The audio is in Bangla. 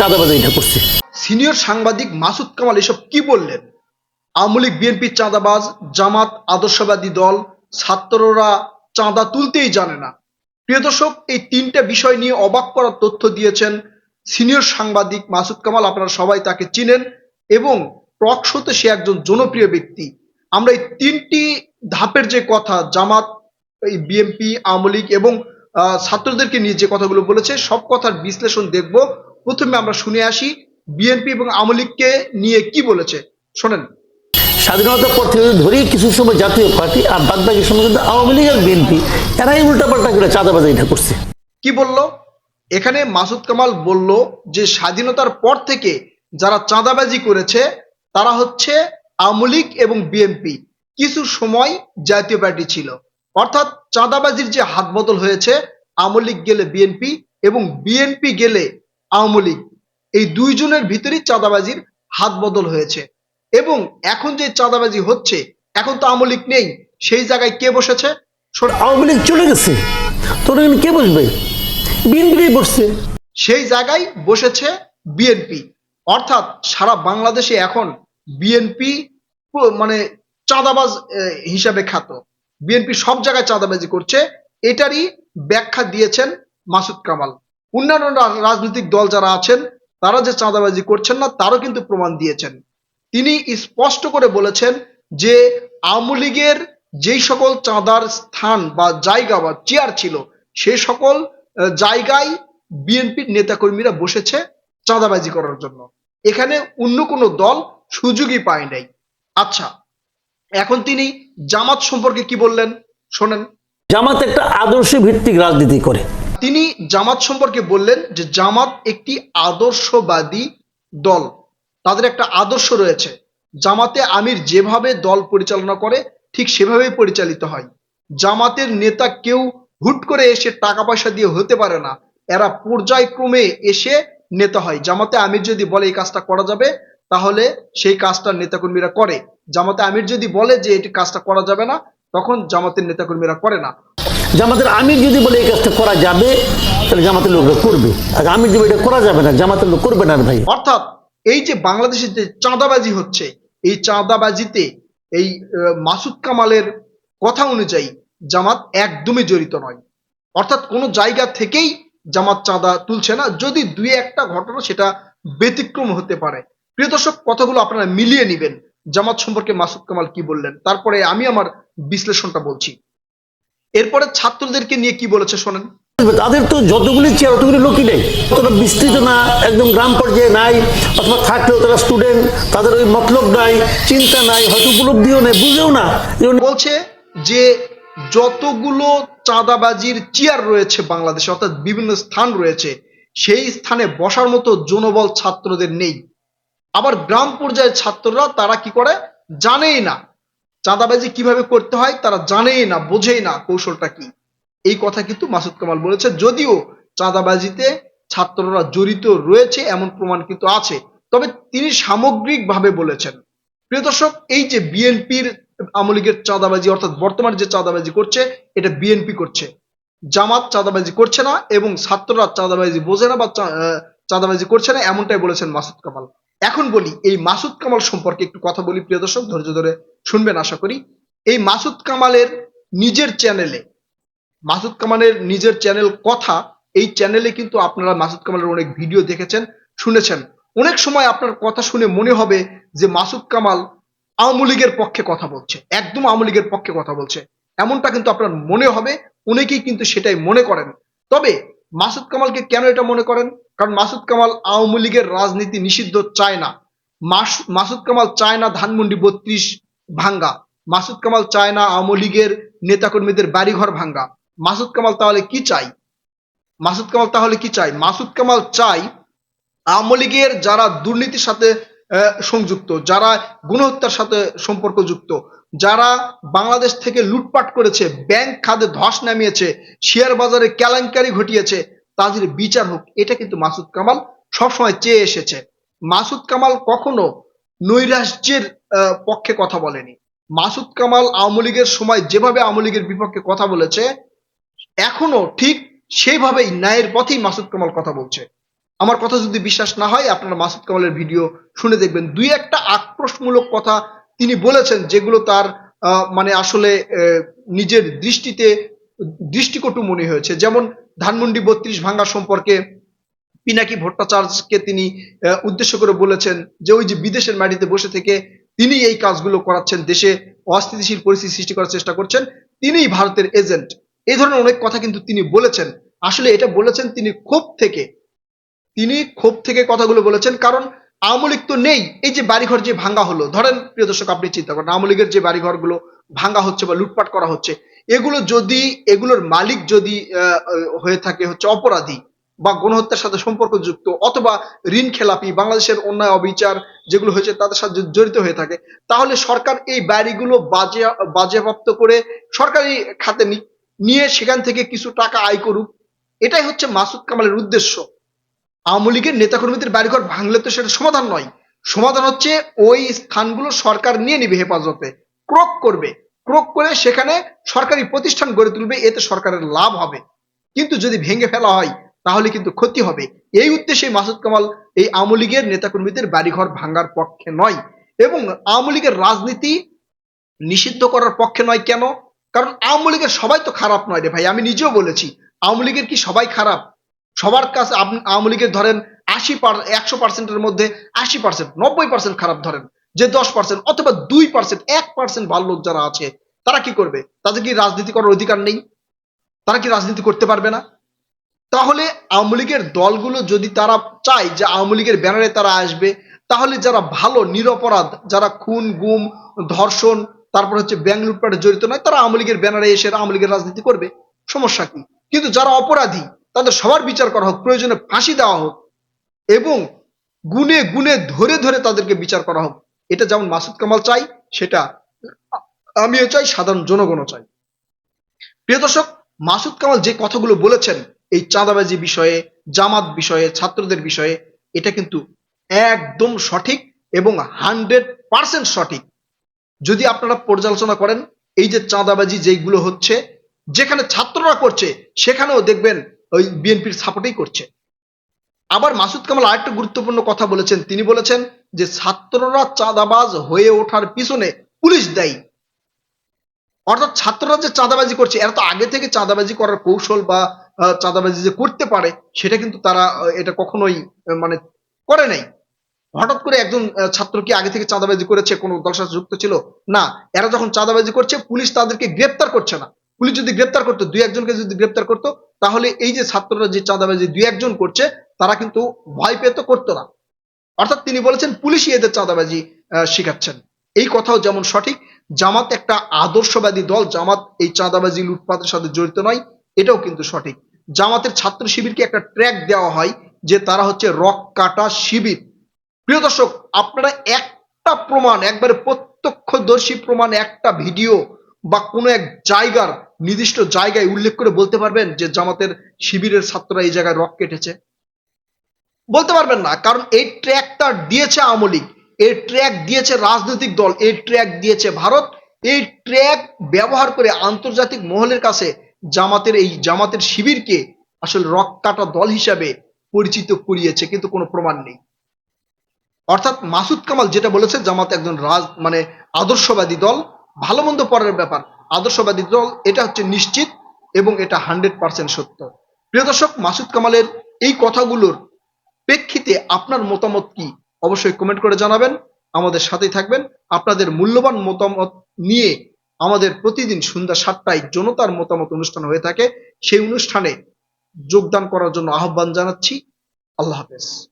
চাঁদাবাজি করছে। সিনিয়র সাংবাদিক মাসুদ কামাল এসব কি বললেন? আওয়ামী লীগ, বিএনপি চাঁদাবাজ, জামাত, আদর্শবাদী দল, ছাত্ররা চাঁদা তুলতেই জানে না। প্রিয় দর্শক, এই তিনটা বিষয় নিয়ে অবাক করার তথ্য দিয়েছেন সিনিয়র সাংবাদিক মাসুদ কামাল। আপনারা সবাই তাকে চিনেন এবং টক সে একজন জনপ্রিয় ব্যক্তি। আমরা এই তিনটি ধাপের যে কথা, জামাত, এই বিএনপি, আওয়ামী লীগ এবং ছাত্রদেরকে নিয়ে যে কথাগুলো বলেছে, সব কথার বিশ্লেষণ দেখব। প্রথমে আমরা শুনে আসি বিএনপি এবং আওয়ামী লীগকে নিয়ে কি বলেছে। শোনেন। স্বাধীনতার পর থেকে ধরি কিছু সময় জাতীয় পার্টি আর বাদ বাকি সময় কিন্তু আওয়ামী লীগ আর বিএনপি এরাই উল্টাপাল্টা করে চাঁদাবাজি এটা করছে। কি বলল? এখানে মাসুদ কামাল বলল যে স্বাধীনতার পর থেকে যারা চাঁদাবাজি করেছে তারা হচ্ছে আওয়ামী লীগ এবং বিএনপি। কিছু সময় জাতীয় পার্টি ছিল। অর্থাৎ চাঁদাবাজির যে হাত বদল হয়েছে আওয়ামী লীগ গেলে বিএনপি এবং বিএনপি গেলে আওয়ামী লীগ। এই দুইজনের ভিতরেই চাঁদাবাজির হাত বদল হয়েছে। এবং এখন যে চাঁদাবাজি হচ্ছে এখন তো আওয়ামী লীগ নেই। সেই জায়গায় কে বসেছে? আওয়ামী লীগ চলে গেছে। তোর এখানে কে বসবে? বিএনপি বসছে। সেই জায়গায় বসেছে বিএনপি। অর্থাৎ সারা বাংলাদেশে এখন বিএনপি মানে চাঁদাবাজ হিসাবে খ্যাত। বিএনপি সব জায়গায় চাঁদাবাজি করছে। এটারই ব্যাখ্যা দিয়েছেন মাসুদ কামাল। অন্যান্য রাজনৈতিক দল যারা আছেন, তারা যে চাঁদাবাজি করছেন না, তারও কিন্তু প্রমাণ দিয়েছেন। তিনি স্পষ্ট করে বলেছেন যে আওয়ামী লীগের যেই সকল চাঁদার স্থান বা জায়গা বা চেয়ার ছিল, সে সকল জায়গায় বিএনপির নেতাকর্মীরা বসেছে চাঁদাবাজি করার জন্য। এখানে অন্য কোনো দল সুযোগই পায় নাই। আচ্ছা এখন তিনি জামাত সম্পর্কে কি বললেন? শোনেন। জামাত একটা আদর্শ ভিত্তিক রাজনীতি করে। তিনি জামাত সম্পর্কে বললেন যে জামাত একটি আদর্শবাদী দল। তাদের একটা আদর্শ রয়েছে। জামাতে আমির যেভাবে দল পরিচালনা করে, ঠিক সেভাবেই পরিচালিত হয়। জামাতের নেতা কেউ হুট করে এসে টাকা পয়সা দিয়ে হতে পারে না। এরা পর্যায়ক্রমে এসে নেতা হয়। জামাতে আমির যদি বলে এই কাজটা করা যাবে, তাহলে সেই কাজটা নেতাকর্মীরা করে। জামাতে আমির যদি বলে যে এটি কাজটা করা যাবে না, তখন জামাতের নেতাকর্মীরা করে না। জামাতের আমির যদি বলে এই কাজটা করা যাবে, তাহলে জামাতের লোকরা করবে। আর আমির যদি এটা করা যাবে না, জামাতের লোক করবে না ভাই। অর্থাৎ এই যে বাংলাদেশে যে চাঁদাবাজি হচ্ছে, এই চাঁদাবাজিতে এই মাসুদ কামালের কথা অনুযায়ী জামাত একদমই জড়িত নয়। অর্থাৎ কোনো জায়গা থেকেই জামাত চাঁদা তুলছে না, যদি দুই একটা ঘটনা সেটা ব্যতিক্রম হতে পারে। প্রিয় দর্শক, কথাগুলো আপনারা মিলিয়ে নেবেন। জামাত সম্পর্কে মাসুদ কামাল কি বললেন, তারপরে আমি আমার বিশ্লেষণটা বলছি। এরপরে ছাত্রদেরকে নিয়ে কি বলেছে শোনেন। তাদের তো যতগুলি চেয়ার অতগুলি লোকই নেই। অতটা বিস্তৃত না একদম গ্রাম পর্যায়ে নাই অথবা থাকলেও তারা স্টুডেন্ট তাদের ওই মতলব নাই চিন্তা নাই হয়তো উপলব্ধিও নেই বুঝেও না। বলছে যে যতগুলো চাঁদাবাজির চেয়ার রয়েছে বাংলাদেশে অর্থাৎ বিভিন্ন স্থান রয়েছে সেই স্থানে বসার মতো জনবল ছাত্রদের নেই। আবার গ্রাম পর্যায়ের ছাত্ররা তারা কি করে? জানেই না। চাঁদাবাজি কীভাবে করতে হয় তারা জানেই না, বোঝেই না কৌশলটা কি। এই কথা কিন্তু মাসুদ কামাল বলেছে, যদিও চাঁদাবাজিতে ছাত্ররা জড়িত রয়েছে, এমন প্রমাণ কিন্তু আছে। তবে তিনি সামগ্রিকভাবে বলেছেন, প্রিয় দর্শক, এই যে বিএনপির আওয়ামী লীগের চাঁদাবাজি, অর্থাৎ বর্তমান যে চাঁদাবাজি করছে, এটা বিএনপি করছে। জামাত চাঁদাবাজি করছে না এবং ছাত্ররা চাঁদাবাজি বোঝে না বা চাঁদাবাজি করছে না, এমনটাই বলেছেন মাসুদ কামাল। এখন বলি, এই মাসুদ কামাল সম্পর্কে একটু কথা বলি, প্রিয় দর্শক, ধৈর্য ধরে শুনবেন আশা করি। এই মাসুদ কামালের নিজের চ্যানেলে, মাসুদ কামালের নিজের চ্যানেল কথা, এই চ্যানেলে কিন্তু আপনারা মাসুদ কামালের অনেক ভিডিও দেখেছেন, শুনেছেন। অনেক সময় আপনার কথা শুনে মনে হবে যে মাসুদ কামাল আওয়ামী লীগের পক্ষে কথা বলছে, একদম আওয়ামী লীগের পক্ষে কথা বলছে। এমনটা কিন্তু আপনার মনে হবে, অনেকেই কিন্তু সেটাই মনে করেন। তবে মাসুদ কামালকে কেন এটা মনে করেন? কারণ মাসুদ কামাল আওয়ামী লীগের রাজনীতি নিষিদ্ধ চায় না। মাস- মাসুদ কামাল চায় না ধানমন্ডি বত্রিশ ভাঙ্গা। মাসুদ কামাল চায় না আওয়ামী লীগের নেতাকর্মীদের বাড়িঘর ভাঙ্গা। মাসুদ কামাল তাহলে কি চাই মাসুদ কামাল তাহলে কি চাই মাসুদ কামাল চাই আওয়ামী লীগের যারা দুর্নীতির সাথে সংযুক্ত, যারা গুণহত্যার সাথে সম্পর্কযুক্ত, যারা বাংলাদেশ থেকে লুটপাট করেছে, ব্যাংক খাতে ধস নামিয়েছে, শেয়ার বাজারে কেলেঙ্কারি ঘটিয়েছে, তাদের বিচার হোক। এটা কিন্তু মাসুদ কামাল সবসময় চেয়ে এসেছে। মাসুদ কামাল কখনো নৈরাজ্যের পক্ষে কথা বলেনি। মাসুদ কামাল আওয়ামী লীগের সময় যেভাবে আওয়ামী লীগের বিপক্ষে কথা বলেছে, এখনও ঠিক সেইভাবেই ন্যায়ের পথেই মাসুদ কামাল কথা বলছে। আমার কথা যদি বিশ্বাস না হয়, আপনারা মাসুদ কামালের ভিডিও শুনে দেখবেন। দুই একটা আক্রোশমূলক কথা তিনি বলেছেন, যেগুলো তার মানে আসলে নিজের দৃষ্টিতে দৃষ্টিকটু মনে হয়েছে। যেমন ধানমন্ডি বত্রিশ ভাঙ্গা সম্পর্কে পিনাকি ভট্টাচার্যকে তিনি উদ্দেশ্য করে বলেছেন যে ওই যে বিদেশের মাটিতে বসে থেকে তিনি এই কাজগুলো করাচ্ছেন, দেশে অস্থিতিশীল পরিস্থিতি সৃষ্টি করার চেষ্টা করছেন, তিনিই ভারতের এজেন্ট। এই ধরনের অনেক কথা কিন্তু তিনি বলেছেন। আসলে এটা বলেছেন তিনি ক্ষোভ থেকে। তিনি ক্ষোভ থেকে কথাগুলো বলেছেন, কারণ আওয়ামী লীগ তো নেই। এই যে বাড়িঘর যে ভাঙ্গা হলো, ধরেন প্রিয় দর্শক, আপনি চিন্তা করেন, আওয়ামী লীগের যে বাড়িঘরগুলো ভাঙ্গা হচ্ছে বা লুটপাট করা হচ্ছে, এগুলো যদি, এগুলোর মালিক যদি হয়ে থাকে হচ্ছে অপরাধী বা গণহত্যার সাথে সম্পর্কযুক্ত অথবা ঋণ খেলাপি, বাংলাদেশের অন্যায় অবিচার যেগুলো হয়েছে তাদের সাথে জড়িত হয়ে থাকে, তাহলে সরকার এই বাড়িগুলো বাজে বাজেয়াপ্ত করে সরকারি খাতে নিয়ে সেখান থেকে কিছু টাকা আয় করুক। এটাই হচ্ছে মাসুদ কামালের উদ্দেশ্য। আওয়ামী লীগের নেতাকর্মীদের বাড়িঘর ভাঙলে তো সেটা সমাধান নয়। সমাধান হচ্ছে ওই স্থানগুলো সরকার নিয়ে নিবে হেফাজতে, ক্রোক করবে। ক্রোক করে সেখানে সরকারি প্রতিষ্ঠান গড়ে তুলবে, এতে সরকারের লাভ হবে। কিন্তু যদি ভেঙে ফেলা হয় তাহলে কিন্তু ক্ষতি হবে। এই উদ্দেশ্যে মাসুদ কামাল এই আওয়ামী লীগের নেতাকর্মীদের বাড়িঘর ভাঙার পক্ষে নয় এবং আওয়ামী লীগের রাজনীতি নিষিদ্ধ করার পক্ষে নয় কেন? কারণ আওয়ামী লীগের সবাই তো খারাপ নয় রে ভাই, আমি নিজেও বলেছি, আওয়ামী লীগের কি সবাই খারাপ? সবার কাছে আওয়ামী লীগের ধরেন আশি একশো পার্সেন্টের মধ্যে আশি পার্সেন্ট নব্বই পার্সেন্ট খারাপ ধরেন, যে দশ পার্সেন্ট অথবা দুই পার্সেন্ট এক পার্সেন্ট ভালো লোক যারা আছে, তারা কি করবে? তাদের কি রাজনীতি করার অধিকার নেই? তারা কি রাজনীতি করতে পারবে না? তাহলে আওয়ামী লীগের দলগুলো যদি তারা চায় যে আওয়ামী লীগের ব্যানারে তারা আসবে, তাহলে যারা ভালো, নিরপরাধ, যারা খুন, গুম, ধর্ষণ, তারপর হচ্ছে ব্যাংক লুটপাটে জড়িত নয়, তারা আওয়ামী লীগের ব্যানারে এসে আওয়ামী লীগের রাজনীতি করবে। সমস্যা কি? কিন্তু যারা অপরাধী, তাদের সবার বিচার করা হোক, প্রয়োজনে ফাঁসি দেওয়া হোক, এবং গুনে গুনে ধরে ধরে তাদেরকে বিচার করা হোক, এটা যেমন মাসুদ কামাল চাই, সেটা আমিও চাই, সাধারণ জনগণও চাই। প্রিয় দর্শক, মাসুদ কামাল যে কথাগুলো বলেছেন এই চাঁদাবাজি বিষয়ে, জামাত বিষয়ে, ছাত্রদের বিষয়ে, এটা কিন্তু একদম সঠিক এবং হান্ড্রেড পার্সেন্ট সঠিক। যদি আপনারা পর্যালোচনা করেন, এই যে চাঁদাবাজি যেগুলো হচ্ছে, যেখানে ছাত্ররা করছে, সেখানেও দেখবেন ওই বিএনপির সাপোর্টেই করছে। আবার মাসুদ কামাল আরেকটা গুরুত্বপূর্ণ কথা বলেছেন। তিনি বলেছেন যে, ছাত্ররা চাঁদাবাজ হয়ে ওঠার পিছনে পুলিশ দায়ী। অর্থাৎ ছাত্ররা যে চাঁদাবাজি করছে, এরা তো আগে থেকে চাঁদাবাজি করার কৌশল বা চাঁদাবাজি যে করতে পারে, সেটা কিন্তু তারা এটা কখনোই মানে করে নাই। হঠাৎ করে একজন ছাত্র কি আগে থেকে চাঁদাবাজি করেছে, কোনো দলের সাথে যুক্ত ছিল? না। এরা যখন চাঁদাবাজি করছে, পুলিশ তাদেরকে গ্রেপ্তার করছে না। পুলিশ যদি গ্রেপ্তার করতো, দুই একজনকে যদি গ্রেপ্তার করতো, তাহলে এই যে ছাত্ররা যে চাঁদাবাজি দুই একজন করছে, তারা কিন্তু ভয় পেতে করতো না। অর্থাৎ তিনি বলেছেন, পুলিশই এদের চাঁদাবাজি শিখাচ্ছেন। এই কথাও যেমন সঠিক, জামাত একটা আদর্শবাদী দল। জামাত এই চাঁদাবাজি লুটপাটের সাথে জড়িত নয়। এটাও কিন্তু সঠিক। জামাতের ছাত্র শিবিরকে একটা ট্র্যাক দেওয়া হয় যে তারা হচ্ছে রক কাটা শিবির। প্রিয় দর্শক, আপনারা একটা প্রমাণ, একবারে প্রত্যক্ষদর্শী প্রমাণ, একটা ভিডিও বা কোনো এক জায়গার নির্দিষ্ট জায়গায় উল্লেখ করে বলতে পারবেন যে জামাতের শিবিরের ছাত্ররা এই জায়গায় রক কেটেছে। বলতে পারবেন না, কারণ এই ট্র্যাকটা দিয়েছে আওয়ামী লীগ, এই ট্র্যাক দিয়েছে রাজনৈতিক দল, এই ট্র্যাক দিয়েছে ভারত, এই ট্র্যাক ব্যবহার করে আন্তর্জাতিক মহলের কাছে জামাতের এই জামাতের শিবিরকে আসলে রক কাটা দল হিসাবে পরিচিত করিয়েছে, কিন্তু কোনো প্রমাণ নেই। অর্থাৎ মাসুদ কামাল যেটা বলেছে, জামাত একজন রাজ মানে আদর্শবাদী দল ভালো মন্দ পরের ব্যাপার। আদর্শবাদী দল, এটা হচ্ছে নিশ্চিত এবং এটা হান্ড্রেড পার্সেন্ট সত্য। প্রিয় দর্শক, মাসুদ কামালের এই কথাগুলোর প্রেক্ষিতে আপনার মতামত কি? অবশ্যই কমেন্ট করে জানাবেন। আমাদের সাথেই থাকবেন। আপনাদের মূল্যবান মতামত নিয়ে আমাদের প্রতিদিন সন্ধ্যা সাতটায় জনতার মতামত অনুষ্ঠান হয়ে থাকে। সেই অনুষ্ঠানে যোগদান করার জন্য আহ্বান জানাচ্ছি। আল্লাহ হাফেজ।